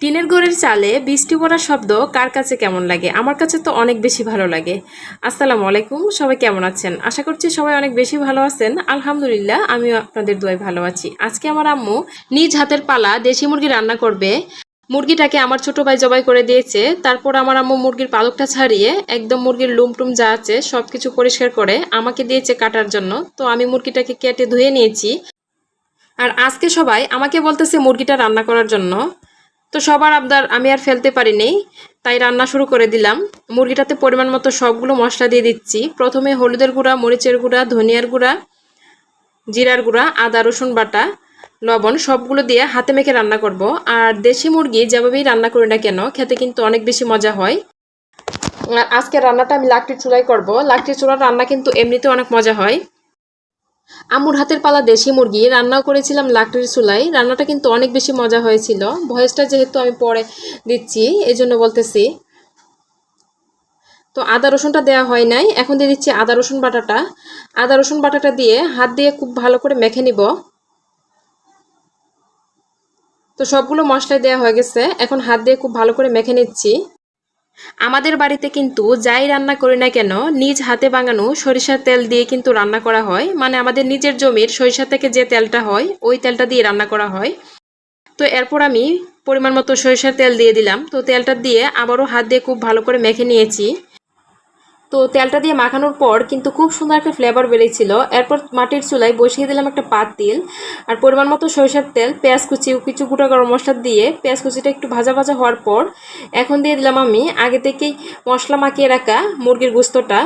টিনের ঘরের চালে বৃষ্টি পড়ার শব্দ কার কাছে কেমন লাগে? আমার কাছে তো অনেক বেশি ভালো লাগে। আসসালামু আলাইকুম, সবাই কেমন আছেন? আশা করছি সবাই অনেক বেশি ভালো আছেন। আলহামদুলিল্লাহ, আমিও আপনাদের দোয়ায় ভালো আছি। আজকে আমার আম্মু নিজ হাতের পালা দেশি মুরগি রান্না করবে। মুরগিটাকে আমার ছোট ভাই জবাই করে দিয়েছে। তারপর আমার আম্মু মুরগির পালকটা ছাড়িয়ে একদম মুরগির লুমটুম যা আছে সব কিছু পরিষ্কার করে আমাকে দিয়েছে কাটার জন্য। তো আমি মুরগিটাকে কেটে ধুয়ে নিয়েছি। আর আজকে সবাই আমাকে বলতেছে মুরগিটা রান্না করার জন্য। তো সবার আবদার আমি আর ফেলতে পারিনি, তাই রান্না শুরু করে দিলাম। মুরগিটাতে পরিমাণ মতো সবগুলো মশলা দিয়ে দিচ্ছি। প্রথমে হলুদের গুঁড়া, মরিচের গুঁড়া, ধনিয়ার গুঁড়া, জিরার গুঁড়া, আদা, রসুন বাটা, লবণ সবগুলো দিয়ে হাতে মেখে রান্না করব। আর দেশি মুরগি যেভাবেই রান্না করি না কেন, খেতে কিন্তু অনেক বেশি মজা হয়। আর আজকে রান্নাটা আমি লাকটির চুলাই করব। লাকটির চুলার রান্না কিন্তু এমনিতে অনেক মজা হয়। আমুর হাতের পালা দেশি মুরগি রান্নাও করেছিলাম লাকড়ির চুলাই রান্নাটা কিন্তু অনেক বেশি মজা হয়েছিল। ভয়েসটা যেহেতু আমি পরে দিচ্ছি এই জন্য বলতেছি। তো আদা রসুনটা দেওয়া হয় নাই, এখন দিয়ে দিচ্ছি আদা রসুন বাটাটা। আদা রসুন বাটাটা দিয়ে হাত দিয়ে খুব ভালো করে মেখে নিব। তো সবগুলো মশলা দেওয়া হয়ে গেছে, এখন হাত দিয়ে খুব ভালো করে মেখে নিচ্ছি। আমাদের বাড়িতে কিন্তু যাই রান্না করি না কেন, নিজ হাতে বাঙানো সরিষার তেল দিয়ে কিন্তু রান্না করা হয়। মানে আমাদের নিজের জমির সরিষা থেকে যে তেলটা হয়, ওই তেলটা দিয়ে রান্না করা হয়। তো এরপর আমি পরিমাণ মতো সরিষার তেল দিয়ে দিলাম। তো তেলটা দিয়ে আবারও হাত দিয়ে খুব ভালো করে মেখে নিয়েছি। তো তেলটা দিয়ে মাখানোর পর কিন্তু খুব সুন্দর একটা ফ্লেভার বেরিয়েছিল। এরপর মাটির চুলায় বসিয়ে দিলাম একটা পাত পাতিল আর পরিমাণ মতো সরিষার তেল, পেঁয়াজ কুচি, কিছু গোটা গরম মশলা দিয়ে পেঁয়াজ কুচিটা একটু ভাজা ভাজা হওয়ার পর এখন দিয়ে দিলাম আমি আগে থেকেই মশলা মাখিয়ে রাখা মুরগির গুস্তটা।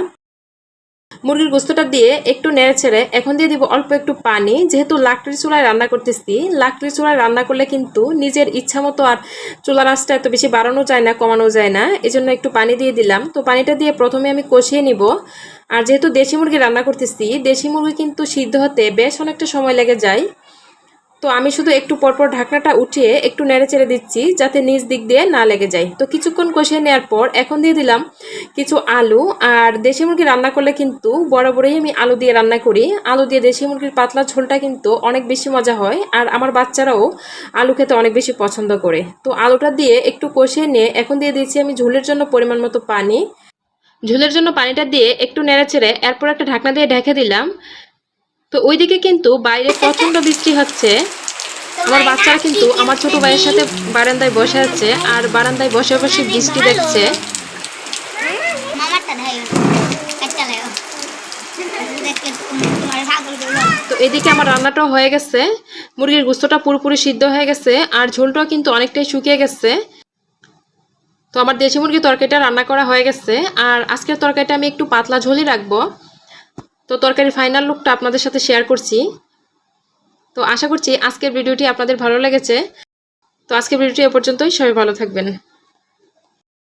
মুরগির গোস্তটা দিয়ে একটু নেড়ে ছেড়ে এখন দিয়ে দিব অল্প একটু পানি। যেহেতু লাকড়ির চুলায় রান্না করতেছি, লাকড়ির চুলায় রান্না করলে কিন্তু নিজের ইচ্ছা মতো আর চুলার আঁচটা এত বেশি বাড়ানো যায় না, কমানো যায় না। এজন্য একটু পানি দিয়ে দিলাম। তো পানিটা দিয়ে প্রথমে আমি কষিয়ে নিব। আর যেহেতু দেশি মুরগি রান্না করতেছি, দেশি মুরগি কিন্তু সিদ্ধ হতে বেশ অনেকটা সময় লেগে যায়। তো আমি শুধু একটু পরপর ঢাকনাটা উঠিয়ে একটু নেড়ে চেড়ে দিচ্ছি যাতে নিচ দিক দিয়ে না লেগে যায়। তো কিছুক্ষণ কষিয়ে নেওয়ার পর এখন দিয়ে দিলাম কিছু আলু আর দেশি মুরগি রান্না করলে কিন্তু বরাবরই আমি আলু দিয়ে রান্না করি। আলু দিয়ে দেশি মুরগির পাতলা ঝোলটা কিন্তু অনেক বেশি মজা হয় আর আমার বাচ্চারাও আলু খেতে অনেক বেশি পছন্দ করে। তো আলুটা দিয়ে একটু কষিয়ে নিয়ে এখন দিয়ে দিচ্ছি আমি ঝোলের জন্য পরিমাণ মতো পানি। ঝোলের জন্য পানিটা দিয়ে একটু নেড়ে চেড়ে এরপর একটা ঢাকনা দিয়ে ঢেকে দিলাম। তো ওইদিকে কিন্তু বাইরে প্রচণ্ড বৃষ্টি হচ্ছে। আমার বাচ্চারা কিন্তু আমার ছোট ভাইয়ের সাথে বারান্দায় বসে আছে আর বারান্দায় বসে বসে বৃষ্টি দেখছে। তো এদিকে আমার রান্নাটাও হয়ে গেছে। মুরগির গুস্তটা পুরোপুরি সিদ্ধ হয়ে গেছে আর ঝোলটাও কিন্তু অনেকটাই শুকিয়ে গেছে। তো আমার দেশি মুরগির তরকারিটা রান্না করা হয়ে গেছে আর আজকের তরকারিটা আমি একটু পাতলা ঝোলই রাখব। তো তরকারি ফাইনাল লুকটা আপনাদের সাথে শেয়ার করছি। তো আশা করছি আজকের ভিডিওটি আপনাদের ভালো লেগেছে। তো আজকের ভিডিওটি এ পর্যন্তই। সবাই ভালো থাকবেন।